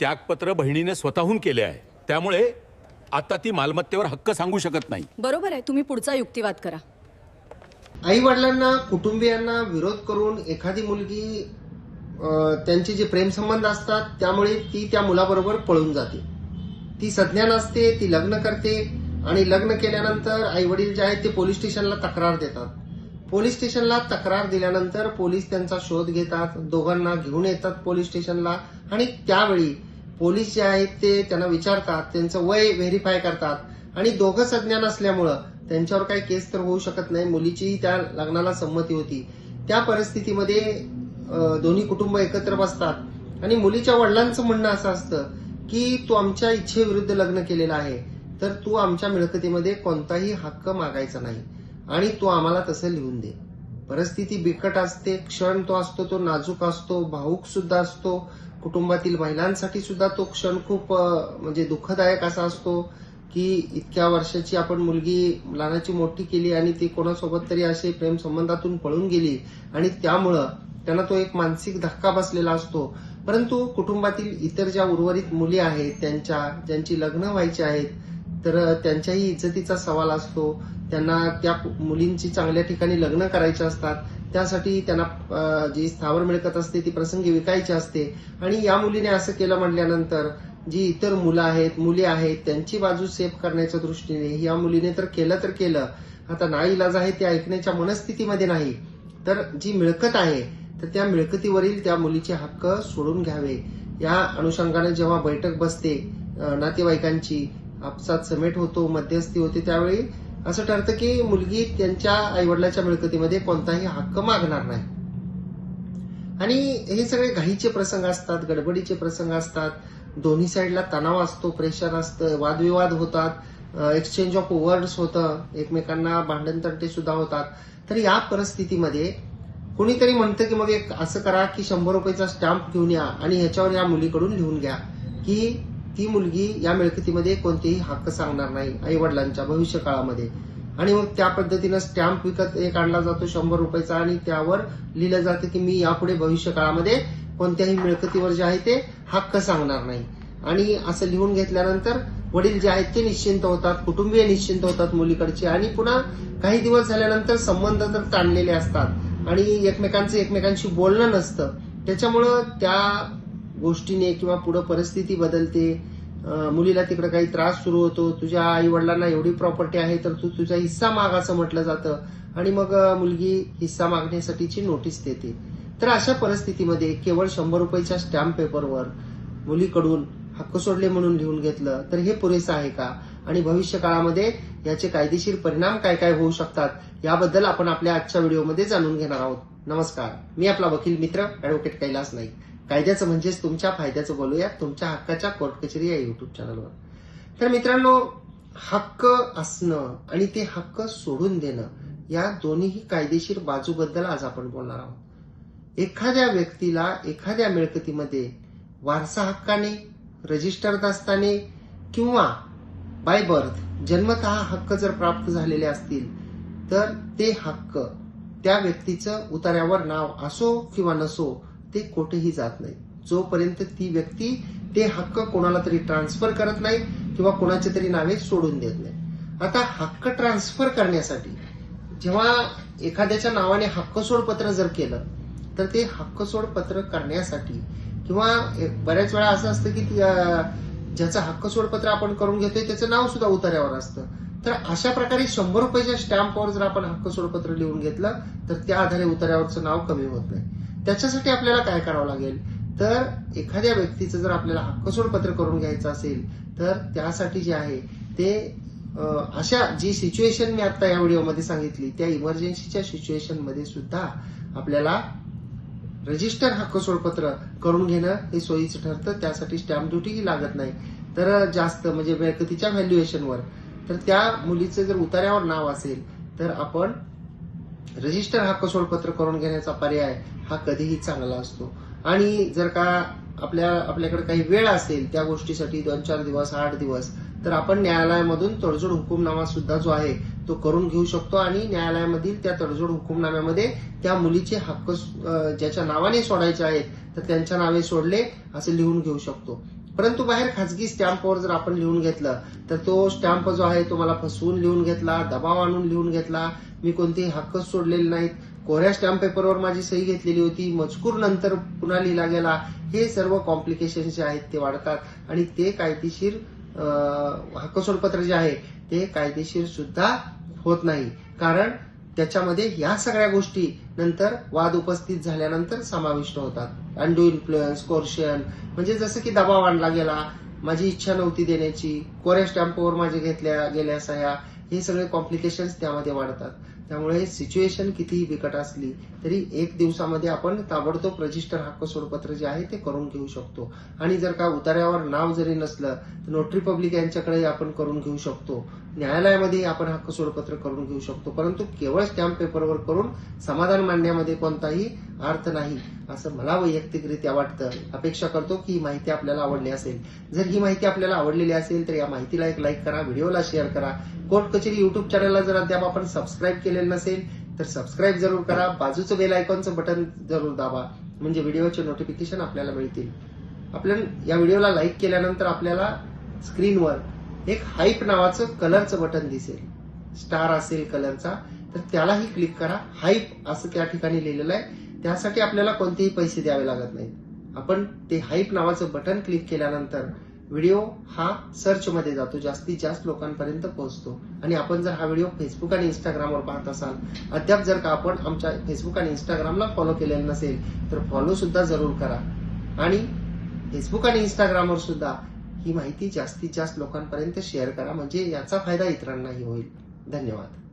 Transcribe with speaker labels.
Speaker 1: त्यागपत्र बहिणीने स्वतःहून केले आहे. त्यामुळे आता ती मालमत्तेवर हक्क सांगू शकत नाही.
Speaker 2: बरोबर आहे. तुम्ही पुढचा युक्तिवाद करा.
Speaker 3: आई वडिलांना कुटुंबियांना विरोध करून एखादी मुलगी त्यांचे जे प्रेमसंबंध असतात त्यामुळे ती त्या मुलाबरोबर पळून जाते. ती सज्ञान असते ती लग्न करते आणि लग्न केल्यानंतर आई वडील जे आहेत ते पोलीस स्टेशनला तक्रार देतात. पोलीस स्टेशनला तक्रार दिल्यानंतर पोलीस त्यांचा शोध घेतात दोघांना घेऊन येतात पोलीस स्टेशनला आणि त्यावेळी पोलीस जे आहेत ते त्यांना विचारतात त्यांचं वय व्हेरीफाय करतात. आणि दोघं सज्ञान असल्यामुळं त्यांच्यावर काही केस तर होऊ शकत नाही. मुलीचीही त्या लग्नाला संमती होती. त्या परिस्थितीमध्ये दोन्ही कुटुंब एकत्र बसतात. आणि मुलीच्या वडिलांचं म्हणणं असं असतं की तू आमच्या इच्छेविरुद्ध लग्न केलेलं आहे. तर तू आमच्या मिळकतीमध्ये कोणताही हक्क मागायचा नाही. आणि तू आम्हाला तसं लिहून दे. परिस्थिती बिकट असते क्षण तो असतो तो नाजूक असतो भाऊक सुद्धा असतो. कुटुंबातील महिलांसाठी सुद्धा तो क्षण खूप म्हणजे दुःखदायक असा असतो की इतक्या वर्षाची आपण मुलगी लहानाची मोठी केली आणि ती कोणासोबत तरी असे प्रेम संबंधातून पळून गेली आणि त्यामुळं त्यांना तो एक मानसिक धक्का बसलेला असतो. परंतु कुटुंबातील इतर ज्या उर्वरित मुली आहेत त्यांच्या ज्यांची लग्न व्हायची आहेत तर त्यांच्याही इज्जतीचा सवाल असतो. त्यांना त्या मुलींची चांगल्या ठिकाणी लग्न करायचे असतात. त्यासाठी त्यांना जी स्थावर मिळकत असते ती प्रसंगी विकायची असते. आणि या मुलीने असं केलं म्हटल्यानंतर जी इतर मुलं आहेत मुली आहेत त्यांची बाजू सेफ करण्याच्या दृष्टीने या मुलीने तर केलं तर केलं. आता ना इलाज आहे ते ऐकण्याच्या मनस्थितीमध्ये नाही. तर जी मिळकत आहे तर त्या मिळकतीवरील त्या मुलीचे हक्क सोडून घ्यावे. या अनुषंगाने जेव्हा बैठक बसते नातेवाईकांची आपसात समेट होतो मध्यस्थी होते त्यावेळी असं ठरतं की मुलगी त्यांच्या आईवडिलाच्या मिळकतीमध्ये कोणताही हक्क मागणार नाही. आणि हे सगळे घाईचे प्रसंग असतात गडबडीचे प्रसंग असतात. दोन्ही साईडला तणाव असतो प्रेशर असतं वादविवाद होतात एक्सचेंज ऑफ वर्ड्स होतं एकमेकांना भांडण तंटे सुद्धा होतात. तर या परिस्थितीमध्ये कोणीतरी म्हणतं की मग एक असं करा की शंभर रुपयाचा स्टॅम्प घेऊन या आणि ह्याच्यावर या मुलीकडून लिहून घ्या की ती मुलगी या मिळकतीमध्ये कोणतेही हक्क सांगणार नाही आई वडिलांच्या भविष्य काळामध्ये आणि मग त्या पद्धतीनं स्टॅम्प विकत एक आणला जातो शंभर रुपयाचा आणि त्यावर लिहिलं जातं की मी यापुढे भविष्य काळामध्ये कोणत्याही मिळकतीवर जे आहे ते हक्क सांगणार नाही. आणि असं लिहून घेतल्यानंतर वडील जे आहेत ते निश्चिंत होतात कुटुंबीय निश्चिंत होतात मुलीकडचे. आणि पुन्हा काही दिवस झाल्यानंतर संबंध तर ताणलेले असतात. आणि एकमेकांचं एकमेकांशी बोलणं नसतं. त्याच्यामुळं त्या गोष्टीने किंवा पुढं परिस्थिती बदलते मुलीला तिकडे काही त्रास सुरू होतो तुझ्या आई वडिलांना एवढी प्रॉपर्टी आहे तर तू तुझा हिस्सा माग असं म्हटलं जातं आणि मग मुलगी हिस्सा मागण्यासाठीची नोटीस देते. तर अशा परिस्थितीमध्ये केवळ शंभर रुपयाच्या स्टॅम्प पेपरवर मुलीकडून हक्क सोडले म्हणून लिहून घेतलं तर हे पुरेसं आहे का? आणि भविष्य काळामध्ये याचे कायदेशीर परिणाम काय काय होऊ शकतात याबद्दल आपण आपल्या आजच्या व्हिडिओमध्ये जाणून घेणार आहोत. नमस्कार. मी आपला वकील मित्र ऍडव्होकेट कैलास नाईक. कायद्याचं म्हणजेच तुमच्या फायद्याचं बोलूया तुमच्या हक्काच्या कोर्ट कचेरी या युट्यूब चॅनलवर तर मित्रांनो हक्क असणं आणि ते हक्क सोडून देणं या दोन्हीही कायदेशीर बाजूबद्दल आज आपण बोलणार आहोत. एखाद्या व्यक्तीला एखाद्या मिळकतीमध्ये वारसा हक्काने रजिस्टर दास्ताने किंवा बाय बर्थ जन्मतः हक्क जर प्राप्त झालेले असतील तर ते हक्क त्या व्यक्तीचं उतार्यावर नाव असो किंवा नसो ते कोठेही जात नाही. जोपर्यंत ती व्यक्ती ते हक्क कोणाला तरी ट्रान्सफर करत नाही किंवा कोणाच्या तरी नावे सोडून देत नाही. आता हक्क ट्रान्सफर करण्यासाठी जेव्हा एखाद्याच्या नावाने हक्क सोडपत्र जर केलं तर ते हक्क सोडपत्र करण्यासाठी किंवा बऱ्याच वेळा असं असतं की ज्याचं हक्क सोडपत्र आपण करून घेतोय त्याचं नाव सुद्धा उतार्यावर असतं. तर अशा प्रकारे शंभर रुपयाच्या स्टॅम्पवर जर आपण हक्क सोडपत्र लिहून घेतलं तर त्या आधारे उतार्यावरचं नाव कमी होत नाही. त्याच्यासाठी आपल्याला काय करावं लागेल? तर एखाद्या व्यक्तीचं जर आपल्याला हक्कसोड पत्र करून घ्यायचं असेल तर त्यासाठी जे आहे ते अशा जी सिच्युएशन मी आता या व्हिडिओमध्ये सांगितली त्या इमर्जन्सीच्या सिच्युएशनमध्ये सुद्धा आपल्याला रजिस्टर हक्कसोड पत्र करून घेणं हे सोयीचं ठरतं. त्यासाठी स्टॅम्प ड्युटीही लागत नाही. तर जास्त म्हणजे मिळकतीच्या व्हॅल्युएशनवर तर त्या मुलीचं जर उतार्यावर नाव असेल तर आपण रजिस्टर हक्क सोडपत्र करून घेण्याचा पर्याय हा कधीही चांगला असतो. आणि जर का आपल्या आपल्याकडे काही वेळ असेल त्या गोष्टीसाठी दोन चार दिवस आठ दिवस तर आपण न्यायालयामधून तडजोड हुकुमनामा सुद्धा जो आहे तो करून घेऊ शकतो आणि न्यायालयामधील त्या तडजोड हुकुमनाम्यामध्ये त्या मुलीचे हक्क ज्याच्या नावाने सोडायचे आहेत तर त्यांच्या नावे सोडले असे लिहून घेऊ शकतो. परंतु बाहेर खाजगी स्टॅम्पवर जर आपण लिहून घेतलं तर तो स्टॅम्प जो आहे तो मला फसवून लिहून घेतला दबाव आणून लिहून घेतला मी कोणतेही हक्कच सोडलेले नाहीत. कोऱ्या स्टॅम्प पेपरवर माझी सही घेतलेली होती. मजकूर नंतर पुन्हा लिहिला गेला. हे सर्व कॉम्प्लिकेशन जे आहेत ते वाढतात. आणि ते कायदेशीर हक्क हक्कसोडपत्र जे आहे ते कायदेशीर सुद्धा होत नाही. कारण त्याच्यामध्ये या सगळ्या गोष्टी नंतर वाद उपस्थित झाल्यानंतर समाविष्ट होतात. अंडू इन्फ्लुएन्स कोर्शन म्हणजे जसं की दबाव आणला गेला. माझी इच्छा नव्हती देण्याची. कोऱ्या स्टॅम्पवर माझे घेतल्या गेल्या सह्या हे सगळे कॉम्प्लिकेशन्स त्यामध्ये वाढतात. त्यामुळे सिच्युएशन कितीही बिकट असली तरी एक दिवसामध्ये आपण ताबडतोब रजिस्टर हक्क सोडपत्र जे आहे ते करून घेऊ शकतो. आणि जर का उतार्यावर नाव जरी नसलं तर नोटरी पब्लिक यांच्याकडे आपण करून घेऊ शकतो. न्यायालयामध्ये आपण हक्क सोडपत्र करून घेऊ शकतो. परंतु केवळ स्टॅम्प पेपरवर करून समाधान मांडण्यामध्ये कोणताही अर्थ नाही असं मला वैयक्तिकरित्या वाटतं. अपेक्षा करतो की ही माहिती आपल्याला आवडली असेल. जर ही माहिती आपल्याला आवडलेली असेल तर या माहितीला एक लाईक करा व्हिडिओला शेअर करा. कोर्ट कचेरी युट्यूब चॅनलला जर अद्याप आपण सबस्क्राईब केलेलं नसेल तर सबस्क्राईब जरूर करा. बाजूचं बेल आयकॉनचं बटन जरूर दाबा म्हणजे व्हिडिओचे नोटिफिकेशन आपल्याला मिळतील. आपल्या या व्हिडिओला लाईक केल्यानंतर आपल्याला स्क्रीनवर एक हाईप नावाचं कलरचं बटन दिसेल. स्टार असेल कलरचा तर त्यालाही क्लिक करा. हाईप असं त्या ठिकाणी लिहिलेलं आहे. त्यासाठी आपल्याला कोणतेही पैसे द्यावे लागत नाहीत. आपण ते हाईप नावाचं बटन क्लिक केल्यानंतर व्हिडिओ हा सर्चमध्ये जातो. जास्तीत जास्त लोकांपर्यंत पोहोचतो. आणि आपण जर हा व्हिडिओ फेसबुक आणि इंस्टाग्रामवर पाहत असाल अद्याप जर का आपण आमच्या फेसबुक आणि इंस्टाग्रामला फॉलो केलेलं नसेल तर फॉलो सुद्धा जरूर करा. आणि फेसबुक आणि इंस्टाग्रामवर सुद्धा ही माहिती जास्तीत जास्त लोकांपर्यंत शेअर करा. म्हणजे याचा फायदा इतरांनाही होईल. धन्यवाद.